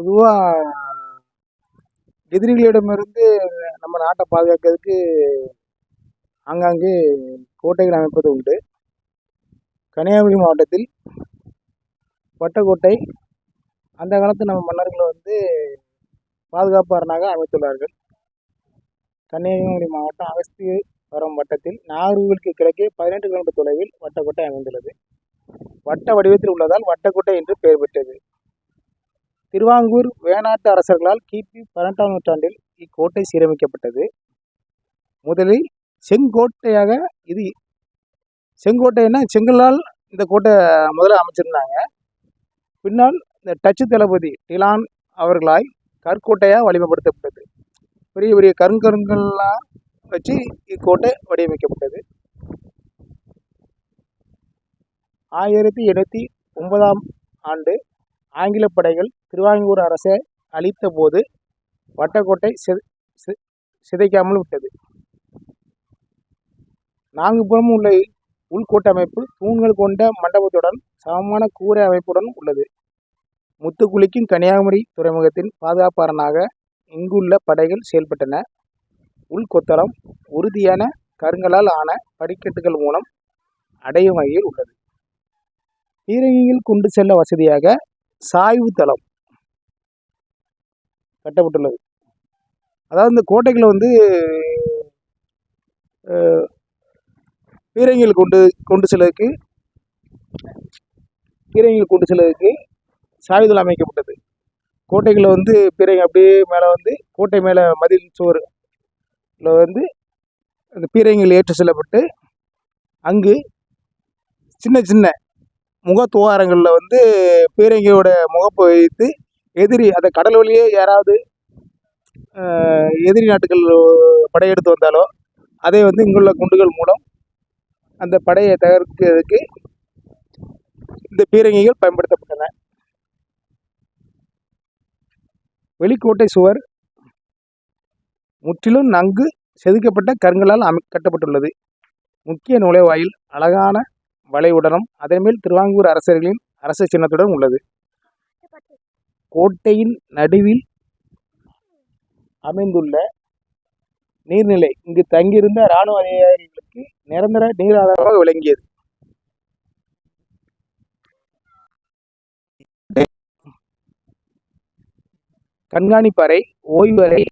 பொதுவாக எதிரிகளிடமிருந்து நம்ம நாட்டை பாதுகாக்கிறதுக்கு ஆங்காங்கே கோட்டைகள் அமைப்பது உண்டு. கன்னியாகுமரி மாவட்டத்தில் வட்டக்கோட்டை அந்த காலத்து நம்ம மன்னர்கள் வந்து பாதுகாப்பு அரணாக அமைத்துள்ளார்கள். கன்னியாகுமரி மாவட்டம் அகஸ்தியபுரம் வட்டத்தில் நாகர்கோவிலுக்கு கிழக்கே பதினெட்டு கிலோமீட்டர் தொலைவில் வட்டக்கோட்டை அமைந்துள்ளது. வட்ட வடிவத்தில் உள்ளதால் வட்டக்கோட்டை என்று பெயர் பெற்றது. திருவாங்கூர் வேணாட்டு அரசர்களால் கிபி பன்னெண்டாம் நூற்றாண்டில் இக்கோட்டை சீரமைக்கப்பட்டது. முதலில் செங்கோட்டையாக இது செங்கோட்டைன்னா செங்கலால் இந்த கோட்டை முதல்ல அமைச்சிருந்தாங்க. பின்னால் இந்த டச்சு தளபதி டிலான் அவர்களாய் கற்கோட்டையாக வலிமைப்படுத்தப்பட்டது. பெரிய பெரிய கருங்கருங்கள்லாம் வச்சு இக்கோட்டை வடிவமைக்கப்பட்டது. ஆயிரத்தி எண்ணூற்றி ஒன்பதாம் ஆண்டு ஆங்கில படைகள் திருவாங்கூர் அரசை அழித்த போது வட்டக்கோட்டை சி- சிதைக்காமல் விட்டது. நான்கு புறமும் உள்ள உள்கோட்டமைப்பு தூண்கள் கொண்ட மண்டபத்துடன் சமமான கூரை அமைப்புடன் உள்ளது. முத்துக்குளிக்கும் கன்னியாகுமரி துறைமுகத்தின் பாதுகாப்பாளனாக இங்குள்ள படைகள் செயல்பட்டன. உள்கொத்தளம் உறுதியான கருங்களால் ஆன படிக்கட்டுகள் மூலம் அடையும் வகையில் உள்ளது. பீரங்கியில் கொண்டு செல்ல வசதியாக சாய்வு தளம் கட்டப்பட்டுள்ளது. அதாவது இந்த கோட்டைகளை வந்து பீரங்கிகள் கொண்டு கொண்டு செல்வதற்கு பீரங்கிகள் கொண்டு செல்வதற்கு சாய்தளம் அமைக்கப்பட்டது. கோட்டைகளை வந்து பீரங்கி அப்படியே மேலே வந்து கோட்டை மேலே மதில் சுவரில் வந்து அந்த பீரங்கிகள் ஏற்று செல்லப்பட்டு அங்கு சின்ன சின்ன முகத்துவாரங்களில் வந்து பீரங்கியோட முகப்பு வைத்து எதிரி அந்த கடல் வழியே யாராவது எதிரி நாட்டுகள் படையெடுத்து வந்தாலோ அதை வந்து இங்குள்ள குண்டுகள் மூலம் அந்த படையை தகர்க்கிறதுக்கு இந்த பீரங்கிகள் பயன்படுத்தப்பட்டன. வெளிக்கோட்டை சுவர் முற்றிலும் நன்கு செதுக்கப்பட்ட கருங்களால் அமை கட்டப்பட்டுள்ளது. முக்கிய நுழைவாயில் அழகான வளைவுடனும் அதன்மேல் திருவாங்கூர் அரசர்களின் அரச சின்னத்துடன் உள்ளது. கோட்டையின் நடுவில் அமைந்துள்ள நீர்நிலை இங்கு தங்கியிருந்த இராணுவ அதிகாரிகளுக்கு நிரந்தர நீர் ஆதாரமாக விளங்கியது. கண்காணிப்பறை ஓய்வறை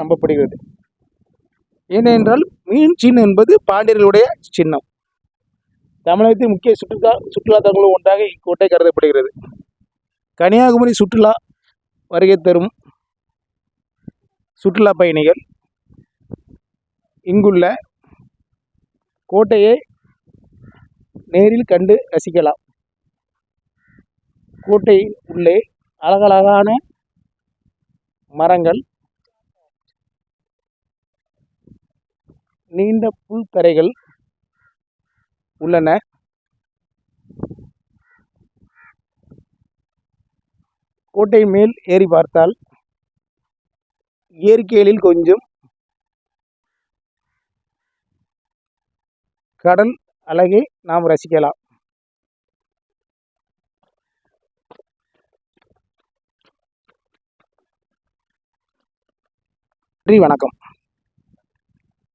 நம்பப்படுகிறது. ஏனென்றால் மீன் சின்னம் என்பது பாண்டியர்களுடைய சின்னம். தமிழகத்தின் முக்கிய சுற்றுலா சுற்றுலா தலங்களும் ஒன்றாக இக்கோட்டை கருதப்படுகிறது. கன்னியாகுமரி சுற்றுலா வருகை தரும் சுற்றுலா பயணிகள் இங்குள்ள கோட்டையை நேரில் கண்டு ரசிக்கலாம். கோட்டை உள்ளே அழகழகான மரங்கள் நீண்ட புல்தரைகள் உள்ளன. கோட்டை மேல் ஏறி பார்த்தால் இயற்கையில் கொஞ்சம் கடல் அழகை நாம் ரசிக்கலாம். நன்றி வணக்கம்.